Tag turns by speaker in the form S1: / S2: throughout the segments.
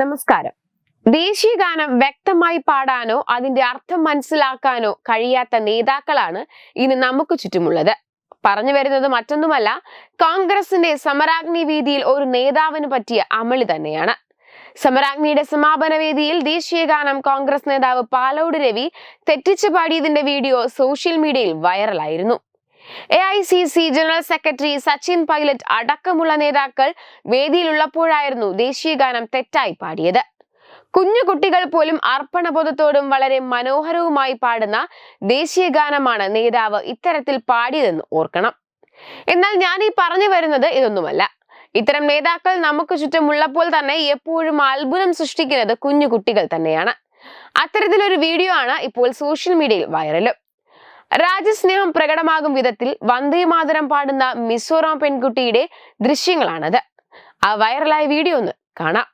S1: നമസ്കാരം. ദേശീയ ഗാനം വ്യക്തമായി പാടാനോ അതിന്റെ അർത്ഥം മനസ്സിലാക്കാനോ കഴിയാത്ത നേതാക്കളാണ് ഇന്ന് നമുക്ക് ചുറ്റുമുള്ളത്. പറഞ്ഞു വരുന്നത് മറ്റൊന്നുമല്ല കോൺഗ്രസിന്റെ സമരാഗ്നി വേദിയിൽ ഒരു നേതാവിന് പറ്റിയ അമളി തന്നെയാണ്. സമരാഗ്നിയുടെ സമാപന വേദിയിൽ ദേശീയ ഗാനം കോൺഗ്രസ് നേതാവ് പാലോട് രവി തെറ്റിച്ചു പാടിയതിന്റെ വീഡിയോ സോഷ്യൽ മീഡിയയിൽ വൈറലായിരുന്നു. A I C C general secretary Sachin Pilot അടക്കമുള്ള നേതാക്കൾ വേദിയിലുള്ളപ്പോഴായിരുന്നു ദേശീയ ഗാനം തെറ്റായി പാടിയത്. കുഞ്ഞു കുട്ടികൾ പോലും അർപ്പണബോധത്തോടും വളരെ മനോഹരവുമായി പാടുന്ന ദേശീയ ഗാനമാണ് നേതാവ് ഇത്തരത്തിൽ പാടിയതെന്ന് ഓർക്കണം. എന്നാൽ ഞാൻ ഈ പറഞ്ഞു വരുന്നത് ഇതൊന്നുമല്ല. ഇത്തരം നേതാക്കൾ നമുക്ക് ചുറ്റുമുള്ളപ്പോൾ തന്നെ എപ്പോഴും അത്ഭുതം സൃഷ്ടിക്കുന്നത് കുഞ്ഞു കുട്ടികൾ തന്നെയാണ്. അത്തരത്തിലൊരു വീഡിയോ ആണ് ഇപ്പോൾ സോഷ്യൽ മീഡിയയിൽ വൈറലും. രാജ്യസ്നേഹം പ്രകടമാകും വിധത്തിൽ വന്ദേ മാതരം പാടുന്ന മിസോറാം പെൺകുട്ടിയുടെ ദൃശ്യങ്ങളാണത്. ആ വൈറലായ വീഡിയോ ഒന്ന് കാണാം.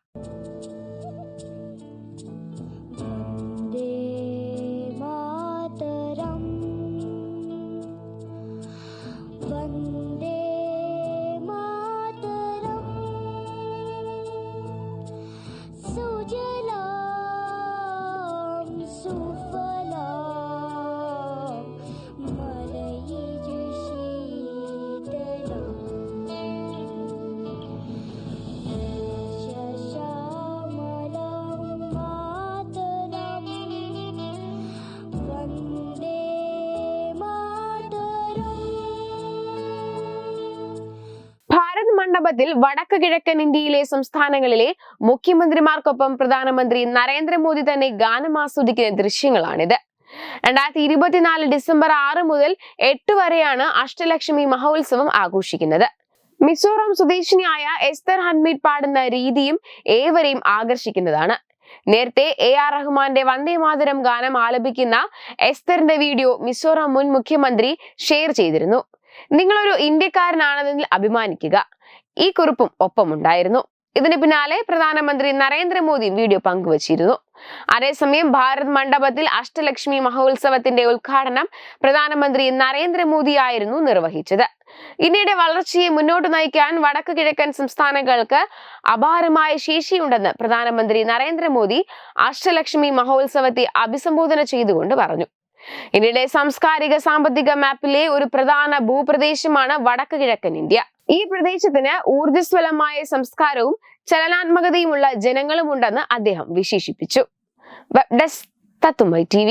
S1: മണ്ഡപത്തിൽ വടക്ക് കിഴക്കൻ ഇന്ത്യയിലെ സംസ്ഥാനങ്ങളിലെ മുഖ്യമന്ത്രിമാർക്കൊപ്പം പ്രധാനമന്ത്രി നരേന്ദ്രമോദി തന്നെ ഗാനം ആസ്വദിക്കുന്ന ദൃശ്യങ്ങളാണിത്. രണ്ടായിരത്തി ഇരുപത്തിനാല് ഡിസംബർ ആറ് മുതൽ എട്ട് വരെയാണ് അഷ്ടലക്ഷ്മി മഹോത്സവം ആഘോഷിക്കുന്നത്. മിസോറാം സ്വദേശിനിയായ എസ്തർ ഹൻമീഡ് പാടുന്ന രീതിയും ഏവരെയും ആകർഷിക്കുന്നതാണ്. നേരത്തെ എ ആർ റഹ്മാന്റെ വന്ദേ മാതരം ഗാനം ആലപിക്കുന്ന എസ്തറിന്റെ വീഡിയോ മിസോറാം മുൻ മുഖ്യമന്ത്രി ഷെയർ ചെയ്തിരുന്നു. നിങ്ങളൊരു ഇന്ത്യക്കാരനാണെന്നതിൽ അഭിമാനിക്കുക. ഈ കുറിപ്പും ഒപ്പമുണ്ടായിരുന്നു. ഇതിന് പിന്നാലെ പ്രധാനമന്ത്രി നരേന്ദ്രമോദി വീഡിയോ പങ്കുവച്ചിരുന്നു. അതേസമയം ഭാരത് മണ്ഡപത്തിൽ അഷ്ടലക്ഷ്മി മഹോത്സവത്തിന്റെ ഉദ്ഘാടനം പ്രധാനമന്ത്രി നരേന്ദ്രമോദിയായിരുന്നു നിർവഹിച്ചത്. ഇന്ത്യയുടെ വളർച്ചയെ മുന്നോട്ട് നയിക്കാൻ വടക്ക് കിഴക്കൻ സംസ്ഥാനങ്ങൾക്ക് അപാരമായ ശേഷിയുണ്ടെന്ന് പ്രധാനമന്ത്രി നരേന്ദ്രമോദി അഷ്ടലക്ഷ്മി മഹോത്സവത്തെ അഭിസംബോധന ചെയ്തുകൊണ്ട് പറഞ്ഞു. ഇന്ത്യയുടെ സാംസ്കാരിക സാമ്പത്തിക മാപ്പിലെ ഒരു പ്രധാന ഭൂപ്രദേശമാണ് വടക്ക് കിഴക്കൻ ഇന്ത്യ. ഈ പ്രദേശത്തിന് ഊർജസ്വലമായ സംസ്കാരവും ചലനാത്മകതയുമുള്ള ജനങ്ങളുമുണ്ടെന്ന് അദ്ദേഹം വിശേഷിപ്പിച്ചു. വെബ് ഡെസ്ക് തത്തുമൈ ടി